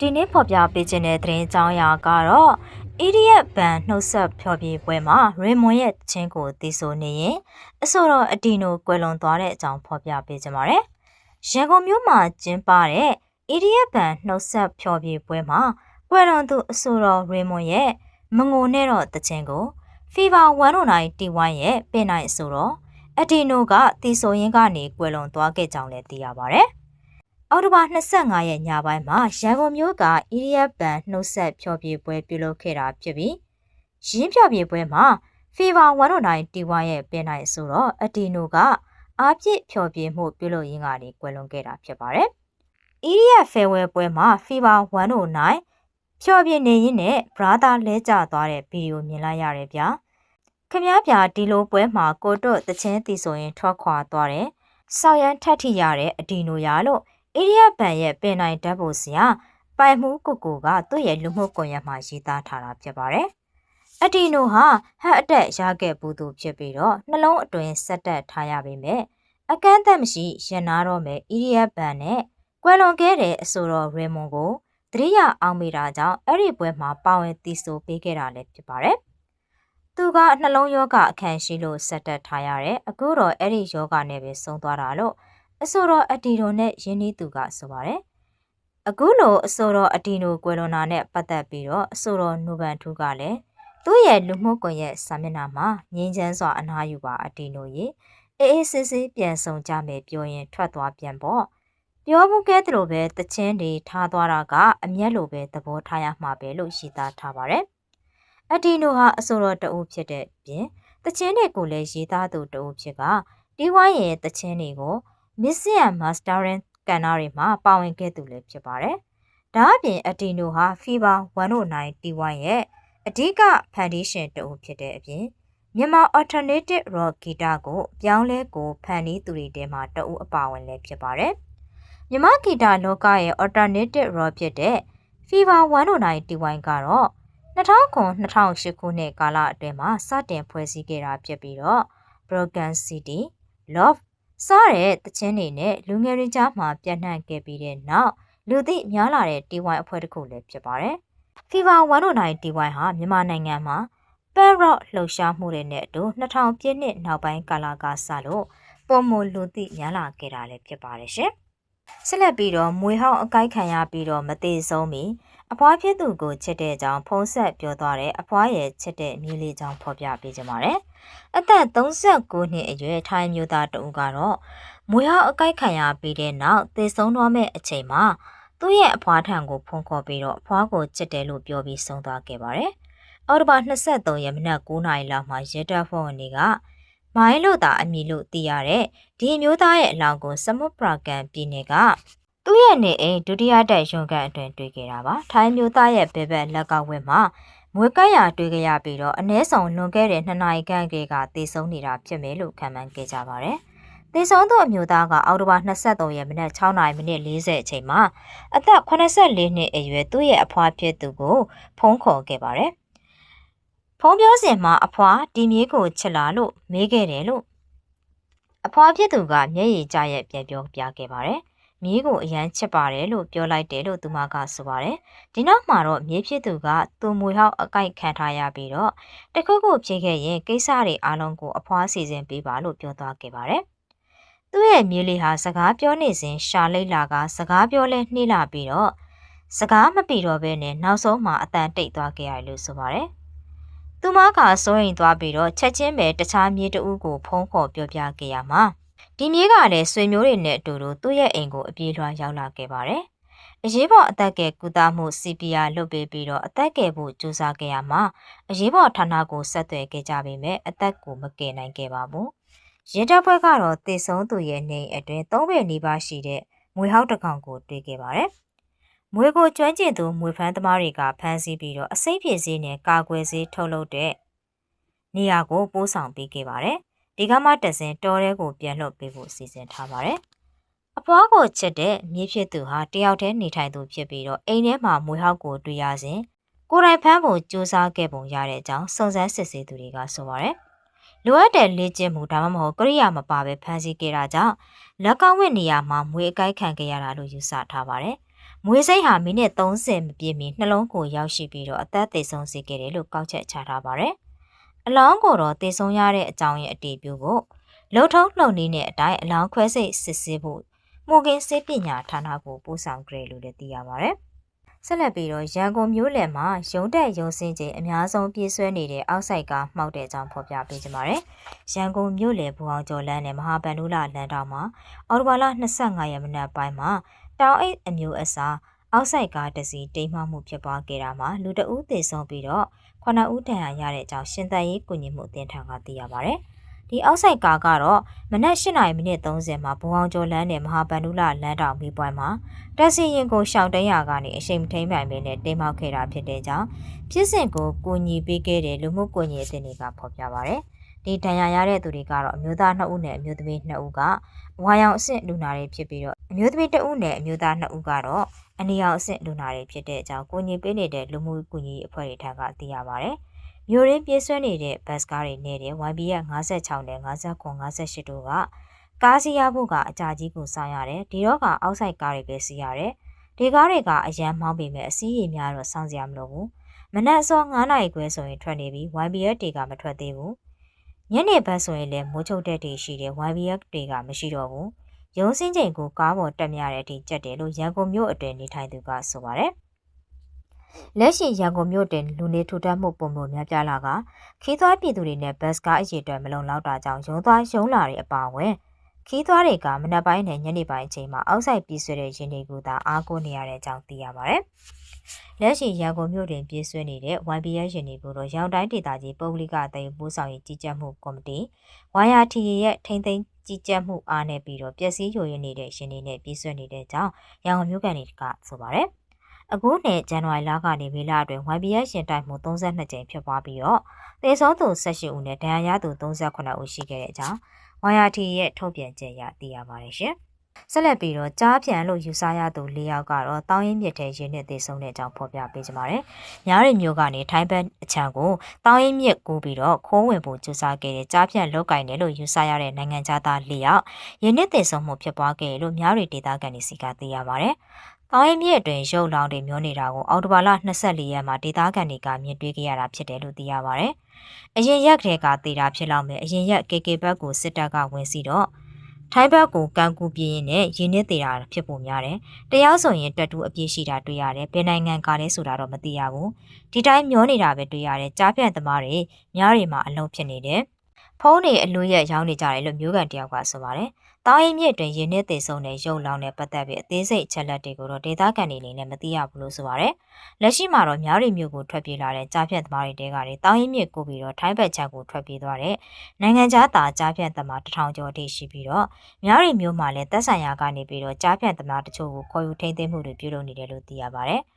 ဒီနေ့ဖော်ပြပေးခြင်းတဲ့သတင်းကြောင်းအရာကတော့ idiot ဘန်နှုတ်ဆက်ဖျော်ဖြေပွဲမှာရေမွန်ရဲ့တခြင်းကိုတီးဆိုနေရင်အဆိုတော်အဒီနိုကွယ်လွန်သွားတဲ့အကြောင်းဖော်ပြပေးကြပါမယ်။ရန်ကုန်မြို့မှာကျင်းပတဲ့ idiot ဘန်နှုတ်ဆက်ဖျော်ဖြေပွဲမှာကွယ်လွန်သူအဆိုတော်ရေမွန်ရဲ့မငိုနဲ့တော့တခြင်းကို Fever 109 T1 ရဲ့ပြင်နိုင်အဆိုတော်အဒီနိုကတီးဆိုရင်းကနေကွယ်လွန်သွားခဲ့ကြောင်းလည်းသိရပါဗျ။ အော်တိုဘာ25ရက်ညပိုင်းမှာရန်ကုန်မြို့က EDF ဘန်နှုတ်ဆက်ဖျော်ဖြေပွဲပြုလုပ်ခဲ့တာဖြစ်ပြီးရင်းဖျော်ဖြေပွဲမှာ Fever 109 T1 ရဲ့ပြင်နိုင်ဆိုတော့အတီနိုကအားပြည့်ဖျော်ဖြေမှုပြုလုပ်ရင်းကနေကွယ်လွန်ခဲ့တာဖြစ်ပါတယ်။ EDF Farewell ပွဲမှာ Fever 109ဖျော်ဖြေနေရင်းနဲ့ brother လဲကျသွားတဲ့ဗီဒီယိုမြင်လိုက်ရတယ်ဗျာ။ခမည်းပြဒီလိုပွဲမှာကိုတို့တချင်းတီဆိုရင်ထွက်ခွာသွားတယ်။ဆောက်ရန်ထက်ထိရတဲ့အဒီနိုရလို့ အိရိယဘန်ရဲ့ပင်နိုင်ဓာတ်ပုံစရာပိုင်မှုကိုကိုကသူ့ရဲ့လူမှုကွန်ရက်မှာရေးသားထားတာဖြစ်ပါတယ်။အဒီနိုဟာဟတ်အတက်ရခဲ့ပူသူဖြစ်ပြီးတော့နှလုံးအတွင်းဆက်တက်ထားရပေမဲ့အကန့်အသတ်မရှိရန်နာတော့မယ်အိရိယဘန်နဲ့ကွယ်လွန်ခဲ့တဲ့အဆိုတော်ရေမွန်ကိုတရိယာအောင်မိတာကြောင့်အဲ့ဒီပွဲမှာပါဝင်တီးဆိုပေးခဲ့တာလည်းဖြစ်ပါတယ်။သူကနှလုံးယောဂအခန့်ရှိလို့ဆက်တက်ထားရတယ်။အခုတော့အဲ့ဒီယောဂနဲ့ပဲဆုံးသွားတာလို့ အဆိုတော်အတီတိုနဲ့ရင်းနှီးသူကဆိုပါတယ်။အခုလိုအဆိုတော်အတီနိုကွယ်လွန်တာနဲ့ပတ်သက်ပြီးတော့အဆိုတော်နိုဘန်ထူးကလည်းသူ့ရဲ့လူမှုကွန်ရက်စာမျက်နှာမှာငင်းချမ်းစွာအနားယူပါအတီနိုရေအေးအေးဆေးဆေးပြန်ဆောင်ကြမယ်ပြောရင်ထွက်သွားပြန်ပေါ့ပြောမှုကဲသလိုပဲတချင်းတွေထားသွားတာကအမျက်လိုပဲသဘောထားရမှာပဲလို့ရှင်းသားထားပါတယ်။အတီနိုဟာအဆိုတော်တအုပ်ဖြစ်တဲ့ပြင်တချင်းတွေကိုလည်းရေးသားသူတအုပ်ဖြစ်ကတီဝိုင်းရဲ့တချင်းတွေကို Mission Mastering ကဏ္ဍတွေမှာပါဝင်ခဲ့သူလည်းဖြစ်ပါတယ်။ဒါအပြင်အတီနိုဟာ Fever 109 T1 ရဲ့အဓိက foundation တဦးဖြစ်တဲ့အပြင်မြန်မာ alternative rock guitar ကိုပြောင်းလဲကိုဖန်တီးသူတွေထဲမှာတဦးအပါဝင်လည်းဖြစ်ပါတယ်။မြန်မာဂီတလောကရဲ့ alternative rock ဖြစ်တဲ့ Fever 109 T1 ကတော့2009-2008ခုနှစ်ကာလအတွင်းမှာစတင်ဖွဲ့စည်းခဲ့တာဖြစ်ပြီးတော့ Broken City, Love စားတဲ့တခြင်းတွေနဲ့လူငယ်တွေကြားမှာပြန့်နှံ့ခဲ့ပြီးတဲ့နောက်လူသိများလာတဲ့ TY အဖွဲ့တစ်ခုလည်းဖြစ်ပါတယ်။ Fever 109 TY ဟာမြန်မာနိုင်ငံမှာ Pet Rock လှုပ်ရှားမှုတွေနဲ့အတူ2000ပြည့်နှစ်နောက်ပိုင်းကာလကစလို့ပုံမလူသိများလာခဲ့တာလည်းဖြစ်ပါတယ်ရှင်။ ဆက်လက်ပြီးတော့မွေဟောင်းအကိုက်ခံရပြီးတော့မသေးဆုံးမီအဖွားဖြစ်သူကိုချစ်တဲ့အကြောင်းဖုံးဆက်ပြောသွားတဲ့အဖွားရဲ့ချစ်တဲ့မြေးလေးကြောင့်ဖော်ပြပေးကြပါမယ်။အသက်39နှစ်အရွယ်ထိုင်းမျိုးသားတဦးကတော့မွေဟောက်အကိုက်ခံရပြီးတဲ့နောက်သေဆုံးသွားမဲ့အချိန်မှာသူ့ရဲ့အဖွားထံကိုဖုန်းခေါ်ပြီးတော့အဖွားကိုချစ်တယ်လို့ပြောပြီးဆုံးသွားခဲ့ပါတယ်။အော်တိုဘာ23ရက်မနက်9နာရီလောက်မှာရဲတပ်ဖွဲ့ဝင်တွေက မိုင်းလို့သာအမည်လို့သိရတဲ့ဒီမျိုးသားရဲ့အလောင်းကိုစမုပရာကန်ပြည်နယ်ကသူ့ရဲ့နေအိမ်ဒုတိယတိုက်ရုံကန်အတွင်တွေ့ခဲ့တာပါထိုင်းမျိုးသားရဲ့ဘဲဘက်လက်ကဝက်မှာမွေကက်ရတွေ့ကြရပြီးတော့အ ਨੇ ဆောင်လွန်ခဲ့တဲ့နှစ်နာရီခန့်ကတည်းကတေဆုံးနေတာဖြစ်မယ်လို့ခံမှန်းခဲ့ကြပါတယ်တေဆုံးသူအမျိုးသားကအောက်တိုဘာ23ရက်မနက်6နာရီမိနစ်40အချိန်မှာအသက်84နှစ်အရွယ်သူ့ရဲ့အဖွားဖြစ်သူကိုဖုန်းခေါ်ခဲ့ပါတယ် ဖုန်းပြောစဉ်မှာအဖွားဒီမြေးကိုချစ်လာလို့မေးခဲ့တယ်လို့အဖွားဖြစ်သူကမျက်ရည်ကျရဲ့ပြန်ပြောပြခဲ့ပါတယ်။မြေးကိုအရန်ချစ်ပါတယ်လို့ပြောလိုက်တယ်လို့သူမကဆိုပါတယ်။ဒီနောက်မှာတော့မြေးဖြစ်သူကသူမွေဟောက်အကိုက်ခံထားရပြီးတော့တခုခုဖြစ်ခဲ့ရင်ကိစ္စတွေအားလုံးကိုအဖွားစီစဉ်ပေးပါလို့ပြောသွားခဲ့ပါတယ်။သူ့ရဲ့မြေးလေးဟာစကားပြောနေစဉ်ရှာလိတ်လာကစကားပြောလဲနှိလာပြီးတော့စကားမပြီးတော့ဘဲနဲ့နောက်ဆုံးမှာအတန်တိတ်သွားခဲ့ရလို့ဆိုပါတယ်။ သူမကစိုးရင်သွားပြီးတော့ချက်ချင်းပဲတခြားမြေးတဦးကိုဖုံးခေါ်ပြောပြခဲ့ရမှာ။ဒီမြေးကလည်းဆွေမျိုးတွေနဲ့အတူတူသူ့ရဲ့အိမ်ကိုအပြေးလွှာရောက်လာခဲ့ပါတယ်။အရေးပေါ်အသက်ကယ်ကုသမှု CPR လုပ်ပေးပြီးတော့အသက်ကယ်ဖို့ကြိုးစားခဲ့ရမှာအရေးပေါ်ဌာနကိုဆက်သွယ်ခဲ့ကြပေမဲ့အသက်ကိုမကယ်နိုင်ခဲ့ပါဘူး။ရဲတပ်ဖွဲ့ကတော့တေဆုံးသူရဲ့နေအတွင်းသုံးပေနီးပါးရှိတဲ့မွေဟောက်တစ်ကောင်ကိုတွေ့ခဲ့ပါတယ်။ မွေကိုကျွမ်းကျင်သူမွေဖမ်းသမားတွေကဖမ်းဆီးပြီးတော့အစိမ့်ဖြစ်စေးနဲ့ကာကွယ်ဆေးထုတ်လုပ်တဲ့နေရာကိုပို့ဆောင်ပေးခဲ့ပါတယ်ဒီကမှတစင်တော်ရဲကိုပြန်လှုပ်ပေးဖို့စီစဉ်ထားပါတယ်။အဖွားကိုချစ်တဲ့မြေဖြစ်သူဟာတယောက်တည်းနေထိုင်သူဖြစ်ပြီးတော့အိမ်ထဲမှာမွေဟောက်ကိုတွေ့ရစဉ်ကိုယ်တိုင်ဖမ်းဖို့ကြိုးစားခဲ့ပုံရတဲ့အကြောင်းစုံစမ်းစစ်ဆေးသူတွေကဆိုပါတယ်။လိုအပ်တဲ့လေ့ကျင့်မှုဒါမှမဟုတ်ကရိယာမပါဘဲဖမ်းဆီးခဲ့တာကြောင့်လက်ကောက်ဝင့်နေရာမှာမွေအကိုက်ခံခဲ့ရတာလို့ယူဆထားပါတယ်။ မွေးစိတ်ဟာမိနစ်30မပြည့်မီနှလုံးကိုရောက်ရှိပြီးတော့အသက်သေဆုံးစေခဲ့တယ်လို့ကောက်ချက်ချထားပါတယ်။အလောင်းကိုတော့သေဆုံးရတဲ့အကြောင်းရဲ့အတည်ပြုဖို့လှုပ်ထုံးလှုပ်နည်းနဲ့အတိုင်းအလောင်းခွဲစိတ်စစ်ဆေးဖို့မှုကင်းစေပညာဌာနကိုပို့ဆောင်ကြတယ်လို့လည်းသိရပါတယ်။ဆက်လက်ပြီးတော့ရန်ကုန်မြို့လယ်မှာရုံးတက်ရုံစင်းချိန်အများဆုံးပြေးဆွဲနေတဲ့အောက်ဆိုင်ကမှောက်တဲ့အကြောင်းဖော်ပြပေးကြပါမယ်။ရန်ကုန်မြို့လယ်ဘူအောင်ကျော်လမ်းနဲ့မဟာဗန္ဓုလလမ်းတောင်မှာအော်တိုဘာလ25ရက်မနက်ပိုင်းမှာ တောင်အိတ်အမျိုးအစားအောက်ဆိုင်ကားတစ်စီးတိမ်မှမှုဖြစ်ပွားခဲ့တာမှာလူတအုပ်သေဆုံးပြီးတော့ခုနှစ်ဦးဒဏ်ရာရတဲ့အကြောင်းရှင်သန်ရေးကုညီမှုအသင်းထံကသိရပါဗျ။ဒီအောက်ဆိုင်ကားကတော့မနက်၈နာရီမိနစ်30မှာဘုံအောင်ကျော်လမ်းနဲ့မဟာဗန္ဓုလလမ်းတောင်ပြီးပွဲမှာတက်စီရင်ကိုရှောင်းတန်းရာကနေအရှိန်မထိန်ပိုင်ပင်နဲ့တိမ်မောက်ခဲ့တာဖြစ်တဲ့ကြောင်းဖြစ်စဉ်ကိုကုညီပေးခဲ့တဲ့လူမှုကုညီအသင်းတွေကဖော်ပြပါဗျ။ ဒီဒဏ်ရာရတဲ့သူတွေကတော့အမျိုးသား2ဦးနဲ့အမျိုးသမီး2ဦးကဝါရောင်အဆင့်လူနာတွေဖြစ်ပြီးတော့အမျိုးသမီး2ဦးနဲ့အမျိုးသား2ဦးကတော့အနီရောင်အဆင့်လူနာတွေဖြစ်တဲ့အကြောင်းကိုကြီးပေးနေတဲ့လူမှုကူညီအဖွဲ့တွေထံကသိရပါဗျ။မြို့ရင်းပြေးဆွဲနေတဲ့ဘတ်စကားတွေနဲ့တဲ့ YBR 56နဲ့59 58တို့ကကားစီးရဖို့ကအကြာကြီးကိုစောင်းရတယ်ဒီတော့ကအောက်ဆိုင်ကားတွေပဲစီးရတယ်ဒီကားတွေကအရန်မောင်းပေမဲ့အစည်းရည်များတော့စောင့်စရာမလိုဘူးမနက်စော9နာရီခွဲဆိုရင်ထွက်နေပြီ YBR တွေကမထွက်သေးဘူး ညနေဘက်ဆိုရင်လည်းမိုးချုပ်တဲ့တွေရှိတယ် YBR တွေကမရှိတော့ဘူးရုံးစင်းချိန်ကိုကားပေါ်တက်မြတဲ့အထိကြက်တယ်လို့ရန်ကုန်မြို့အတွင်းနေထိုင်သူကဆိုပါတယ်။လက်ရှိရန်ကုန်မြို့တွင်လူနေထူထပ်မှုပုံပုံများပြားလာကခီးသွွားပြည်သူတွေနဲ့ဘတ်စကားအရေးအတွက်မလုံလောက်တာကြောင့်ရုံသွားရုံလာတွေအပါအဝင်ခီးသွွားတွေကမနက်ပိုင်းနဲ့ညနေပိုင်းအချိန်မှာအောက်ဆိုင်ပြေးဆွဲတဲ့ရင်းတွေကိုသာအားကိုးနေရတဲ့အကြောင်းသိရပါတယ်။ လက်ရှိရန်ကုန်မြို့တွင်ပြေးဆွဲနေတဲ့ YBS ရင်းတွေကိုတော့ရောင်တိုင်းဒေသကြီးပုဂ္ဂလိကအသိပို့ဆောင်ရေးကြီးကြပ်မှုကော်မတီ YRT ရဲ့ထိမ့်သိမ်းကြီးကြပ်မှုအားနဲ့ပြီးတော့ပျက်စီးယိုယွင်းနေတဲ့ရှင်တွေနဲ့ပြည်ဆွနေတဲ့ကြောင်းရန်ကုန်မြို့ကန်တွေကဆိုပါတယ်။အခုနှစ်ဇန်နဝါရီလကနေမေလအတွင်း YBS ရှင်တိုက်မှု32ကြိမ်ဖြစ်ပွားပြီးတော့သေဆုံးသူ18ဦးနဲ့ဒဏ်ရာရသူ38ဦးရှိခဲ့တဲ့အကြောင်း YRT ရဲ့ထုတ်ပြန်ချက်အရသိရပါတယ်ရှင်။ ဆက်လက်ပြီးတော့ကြားပြန်လို့ယူဆရသူ၄ယောက်ကတော့တောင်းရင်မြစ်ထဲရင်းနဲ့သေဆုံးတဲ့အကြောင်းဖော်ပြပေးကြပါမယ်။ညားရီမျိုးကနေထိုင်းဘက်အချံကိုတောင်းရင်မြစ်ကူးပြီးတော့ခိုးဝင်ဖို့ကြိုးစားခဲ့တဲ့ကြားပြန်လောက်ကင်တယ်လို့ယူဆရတဲ့နိုင်ငံသား၄ယောက်ရင်းနဲ့သေဆုံးမှုဖြစ်ပွားခဲ့လို့များရီဒေသခံတွေစီကသိရပါတယ်။တောင်းရင်မြစ်အတွင်းရုပ်လောင်တွေမျောနေတာကိုအော်တိုဘာလ24ရက်မှာဒေသခံတွေကမြင်တွေ့ခဲ့ရတာဖြစ်တယ်လို့သိရပါတယ်။အရင်ရက်ကလေးကသေတာဖြစ်လောက်မယ်အရင်ရက် KK ဘက်ကိုစစ်တပ်ကဝင်စီတော့ ထိုင်းဘက်ကိုကန်ကူပြင်းရင်နဲ့ရင်းနှင်းသေးတာဖြစ်ပုံများတယ်။တရားဆိုရင်တက်တူအပြည့်ရှိတာတွေ့ရတယ်။ဘယ်နိုင်ငံကလဲဆိုတာတော့မသိရဘူး။ဒီတိုင်းမျောနေတာပဲတွေ့ရတယ်။ကြားပြန့်သမားတွေများတွေမှာအလုံးဖြစ်နေတယ်။ ဖုန်းတွေအလို့ရက်ရောင်းနေကြတယ်လို့မျိုးကန်တယောက်ကဆိုပါတယ်။တောင်းရင်မြစ်တွင်ရင်းနှင်းသေးဆုံးတဲ့ရုပ်လောင်နဲ့ပတ်သက်ပြီးအသေးစိတ်အချက်လက်တွေကိုတော့ဒေသခံတွေအနေနဲ့မသိရဘူးလို့ဆိုပါတယ်။လက်ရှိမှာတော့များရီမြို့ကိုထွက်ပြေးလာတဲ့ကြားဖြတ်သမားတွေတဲကတွေတောင်းရင်မြစ်ကိုပြီးတော့ထိုင်းဘက်ချက်ကိုထွက်ပြေးသွားတဲ့နိုင်ငံခြားသားကြားဖြတ်သမားတထောင်ကျော်အထိရှိပြီးတော့များရီမြို့မှာလည်းသက်ဆိုင်ရာကနေပြီးတော့ကြားဖြတ်သမားတချို့ကိုခေါ်ယူထိန်းသိမ်းမှုတွေပြုလုပ်နေတယ်လို့သိရပါတယ်။